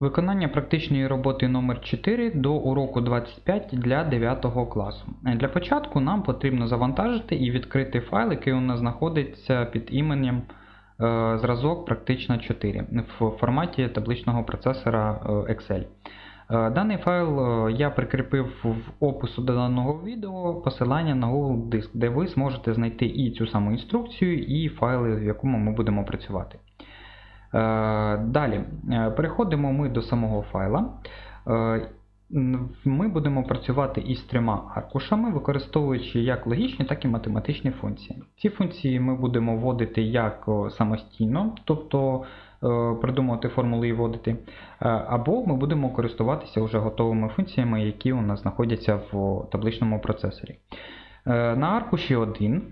Виконання практичної роботи номер 4 до уроку 25 для 9 класу. Е, Для початку нам потрібно завантажити і відкрити файл, який у нас знаходиться під іменем е, зразок практично 4 в форматі табличного процесора е, Excel. Даний файл я прикріпив в опису до даного відео посилання на Google Диск, де ви зможете знайти і цю саму інструкцію, і файли, в якому ми будемо працювати. Е, Далі е, переходимо ми до самого файла. Е, Ми будемо працювати із трьома аркушами, використовуючи як логічні, так і математичні функції. Ці функції ми будемо вводити як самостійно, тобто придумувати формули і вводити, або ми будемо користуватися вже готовими функціями, які у нас знаходяться в табличному процесорі. На аркуші 1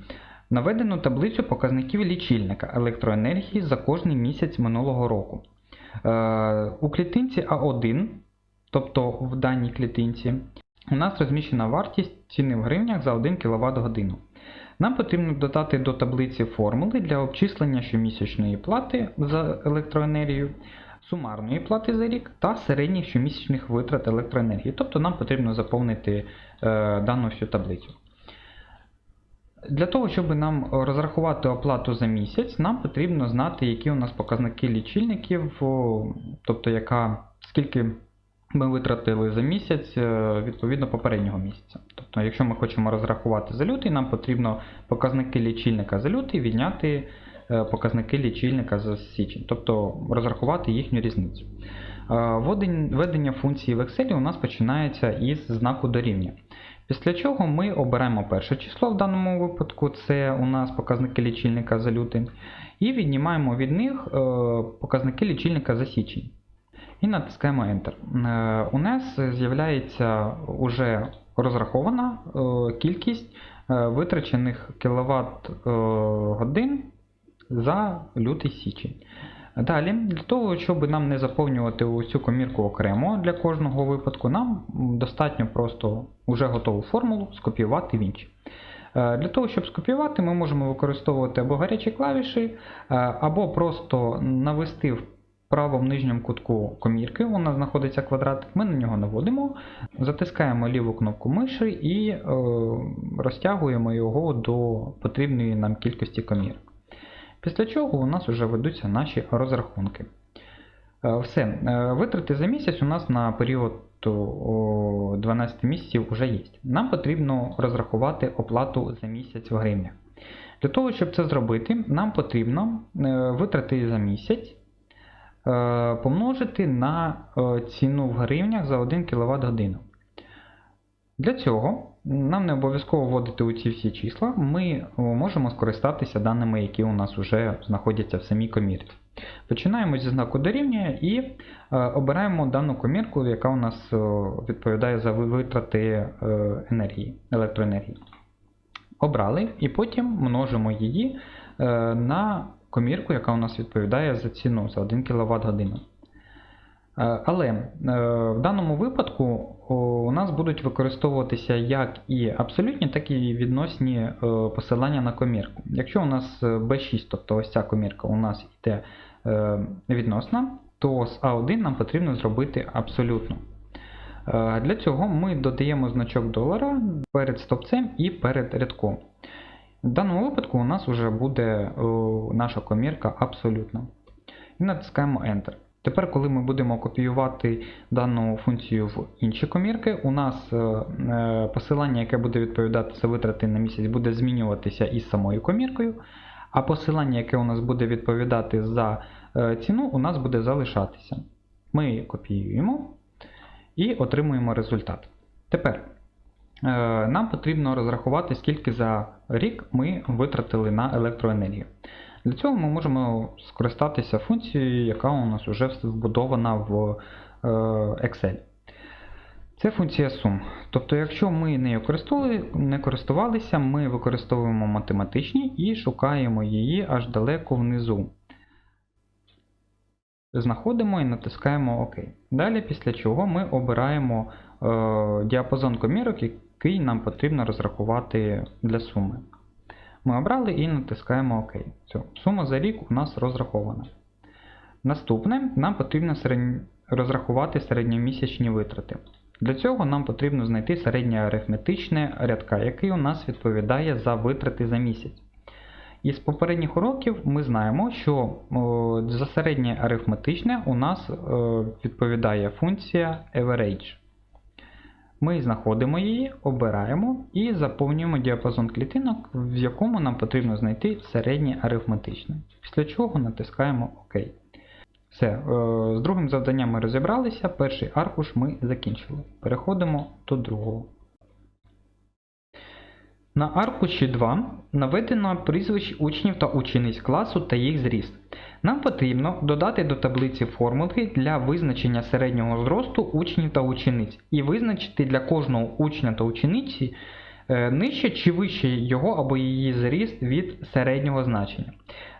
Наведено таблицю показників лічильника електроенергії за кожний місяць минулого року. Е, У клітинці А1, тобто в даній клітинці, у нас розміщена вартість ціни в гривнях за 1 кВт годину. Нам потрібно додати до таблиці формули для обчислення щомісячної плати за електроенергію, сумарної плати за рік та середніх щомісячних витрат електроенергії. Тобто нам потрібно заповнити е, дану всю таблицю. Для того, щоб нам розрахувати оплату за місяць, нам потрібно знати, які у нас показники лічильників, тобто яка, скільки ми витратили за місяць е, відповідно попереднього місяця. Тобто, якщо ми хочемо розрахувати за лютий, нам потрібно показники лічильника за лютий відняти е, показники лічильника за січень, тобто розрахувати їхню різницю. Е, Введення функції в Excel у нас починається із знаку дорівнює. Після чого ми оберемо перше число в даному випадку, це у нас показники лічильника за лютий, і віднімаємо від них е, показники лічильника за січень. І натискаємо Enter. Е, У нас з'являється уже розрахована е, кількість витрачених кВт годин за лютий січень. Далі, для того, щоб нам не заповнювати цю комірку окремо для кожного випадку, нам достатньо просто вже готову формулу скопіювати в інші. Е, Для того, щоб скопіювати, ми можемо використовувати або гарячі клавіші, е, або просто навести в правому нижньому кутку комірки, нас знаходиться квадратик, ми на нього наводимо, затискаємо ліву кнопку миші і е, розтягуємо його до потрібної нам кількості комірок. Після чого у нас вже ведуться наші розрахунки. Е, Все, Е, витрати за місяць у нас на період 12 місяців вже є. Нам потрібно розрахувати оплату за місяць в гривнях. Для того, щоб це зробити, нам потрібно е, витрати за місяць помножити на ціну в гривнях за 1 кВт годину. Для цього нам не обов'язково вводити у ці всі числа, ми можемо скористатися даними, які у нас вже знаходяться в самій комірці. Починаємо зі знаку дорівнює і е, обираємо дану комірку, яка у нас відповідає за витрати е, енергії, електроенергії. Обрали і потім множимо її е, на комірку, яка у нас відповідає за ціну за 1 кВт годину. Е, Але е, в даному випадку у нас будуть використовуватися як і абсолютні, так і відносні е, посилання на комірку. Якщо у нас е, B6, тобто ось ця комірка у нас йде відносна, то з А1 нам потрібно зробити абсолютно. Для цього ми додаємо значок долара перед стопцем і перед рядком. В даному випадку у нас вже буде наша комірка абсолютна. І натискаємо Enter. Тепер, коли ми будемо копіювати дану функцію в інші комірки, у нас е, е, посилання, яке буде відповідати за витрати на місяць, буде змінюватися із самою коміркою, а посилання, яке у нас буде відповідати за е, ціну, у нас буде залишатися. Ми копіюємо і отримуємо результат. Тепер нам потрібно розрахувати, скільки за рік ми витратили на електроенергію. Для цього ми можемо скористатися функцією, яка у нас вже вбудована в е, Excel. Це функція сум. Тобто, якщо ми нею не користувалися, ми використовуємо математичні і шукаємо її аж далеко внизу. Знаходимо і натискаємо ОК. Далі, після чого ми обираємо е, діапазон комірок, який нам потрібно розрахувати для суми. Ми обрали і натискаємо ОК. Все. Сума за рік у нас розрахована. Наступне нам потрібно середнь- розрахувати середньомісячні витрати. Для цього нам потрібно знайти середнє арифметичне рядка, який у нас відповідає за витрати за місяць. Із попередніх уроків ми знаємо, що о, за середнє арифметичне у нас о, відповідає функція average. Ми знаходимо її, обираємо і заповнюємо діапазон клітинок, в якому нам потрібно знайти середнє арифметичне. Після чого натискаємо ОК. Все, е, з другим завданням ми розібралися, перший аркуш ми закінчили. Переходимо до другого. На аркуші 2 наведено прізвищ учнів та учениць класу та їх зріст. Нам потрібно додати до таблиці формули для визначення середнього зросту учнів та учениць і визначити для кожного учня та учениці е, нижче чи вище його або її зріст від середнього значення.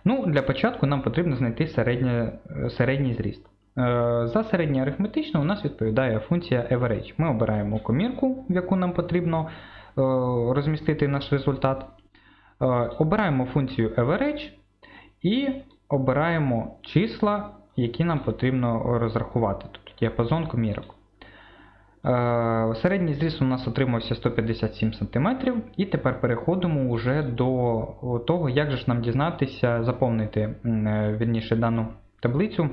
Ну, Для початку нам потрібно знайти середнє, е, середній зріст. Е, За середнє арифметичне у нас відповідає функція average. Ми обираємо комірку, в яку нам потрібно розмістити наш результат. Е, Обираємо функцію average і обираємо числа, які нам потрібно розрахувати, тобто діапазон комірок. Е, Середній зріст у нас отримався 157 см, і тепер переходимо вже до того, як же ж нам дізнатися, заповнити е, вірніше дану таблицю,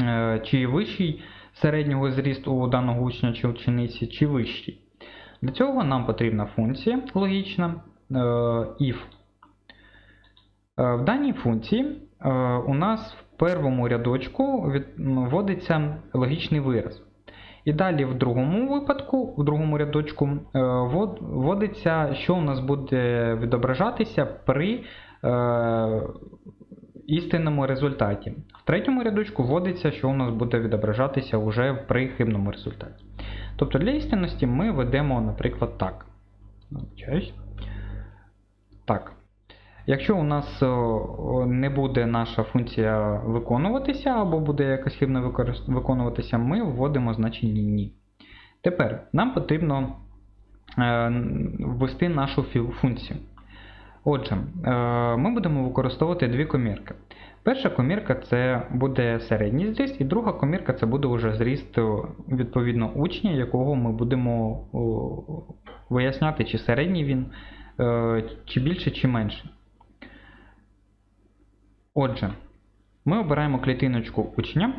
е, чи вищий середнього зрісту у даного учня чи учениці, чи вищий. Для цього нам потрібна функція логічна е, if. Е, В даній функції е, у нас в первому рядочку вводиться логічний вираз. І далі в другому випадку, в другому рядочку, вводиться, що у нас буде відображатися при істинному результаті. В третьому рядочку вводиться, що у нас буде відображатися вже при хибному результаті. Тобто для істинності ми ведемо, наприклад, так. Так. Якщо у нас не буде наша функція виконуватися, або буде якось хибно виконуватися, ми вводимо значення ні. Тепер нам потрібно е, ввести нашу функцію. Отже, е, ми будемо використовувати дві комірки. Перша комірка це буде середній зріст, і друга комірка це буде вже зріст відповідно учня, якого ми будемо виясняти, чи середній він, е, чи більше, чи менше. Отже, ми обираємо клітиночку учня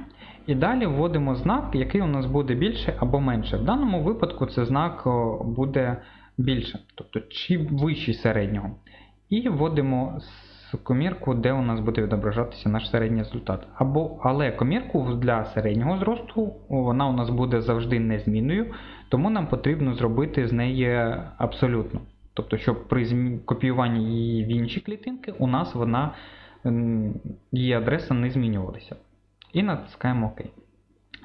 і далі вводимо знак, який у нас буде більше або менше. В даному випадку це знак буде більше, тобто чи вищий середнього. І вводимо комірку, де у нас буде відображатися наш середній результат. Або, але комірку для середнього зросту вона у нас буде завжди незмінною, тому нам потрібно зробити з неї абсолютно. Тобто, щоб при копіюванні її в інші клітинки у нас вона її адреса не змінювалася. І натискаємо ОК.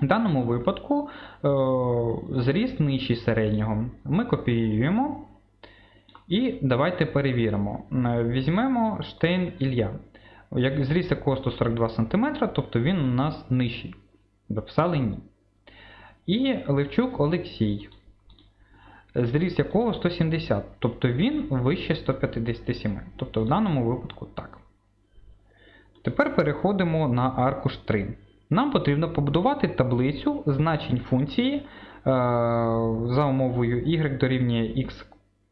В даному випадку е, зріст нижчий середнього ми копіюємо. І давайте перевіримо. Е, Візьмемо Штейн Ілля. Як зріст якого 142 см, тобто він у нас нижчий. Дописали ні. І Левчук Олексій. Зріст якого 170, тобто він вище 157. Тобто в даному випадку так. Тепер переходимо на аркуш 3. Нам потрібно побудувати таблицю значень функції е, за умовою y дорівнює x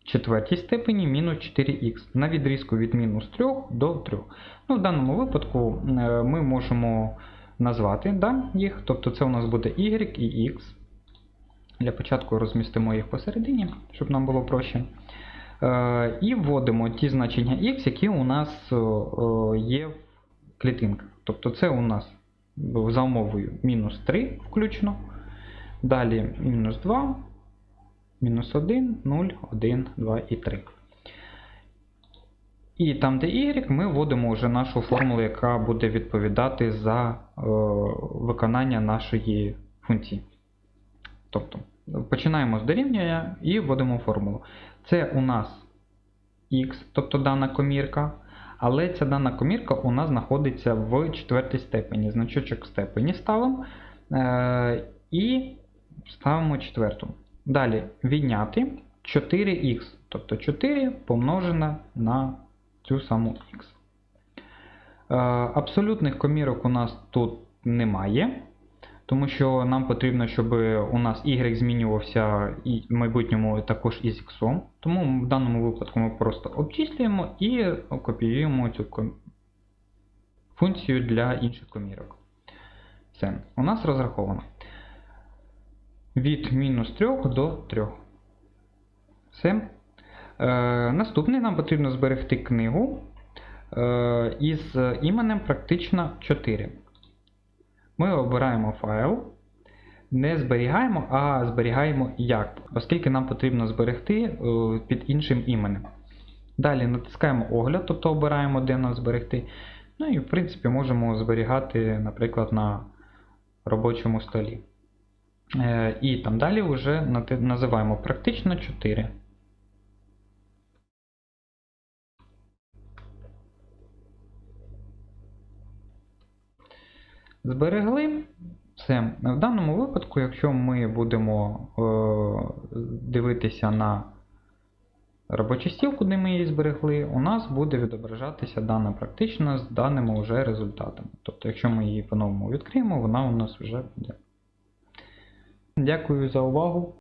четвертій степені мінус 4х на відрізку від мінус 3 до 3. Ну, В даному випадку е, ми можемо назвати да, їх, тобто це у нас буде y і x. Для початку розмістимо їх посередині, щоб нам було проще. Е, І вводимо ті значення x, які у нас є в клітинках. Тобто це у нас за умовою мінус 3 включно. Далі мінус 2, мінус 1, 0, 1, 2 і 3. І там, де y, ми вводимо вже нашу формулу, яка буде відповідати за е, виконання нашої функції. Тобто, починаємо з дорівнює і вводимо формулу. Це у нас x, тобто дана комірка. Але ця дана комірка у нас знаходиться в четвертій степені. Значочок степені ставимо е, і ставимо четверту. Далі відняти 4х, тобто 4 помножене на цю саму х. Е, абсолютних комірок у нас тут немає. тому що нам потрібно, щоб у нас y змінювався і в майбутньому також із x. Тому в даному випадку ми просто обчислюємо і копіюємо цю функцію для інших комірок. Все, у нас розраховано. Від мінус 3 до 3. Все. Е, наступний нам потрібно зберегти книгу е, із іменем практично 4. Ми обираємо файл, не зберігаємо, а зберігаємо як, оскільки нам потрібно зберегти е, під іншим іменем. Далі натискаємо огляд, тобто обираємо, де нам зберегти. Ну і в принципі можемо зберігати, наприклад, на робочому столі. Е, І там далі вже називаємо практично 4. Зберегли. Все. В даному випадку, якщо ми будемо е, дивитися на робочий стіл, куди ми її зберегли, у нас буде відображатися дана практично з даними вже результатами. Тобто, якщо ми її по-новому відкриємо, вона у нас вже буде. Дякую за увагу.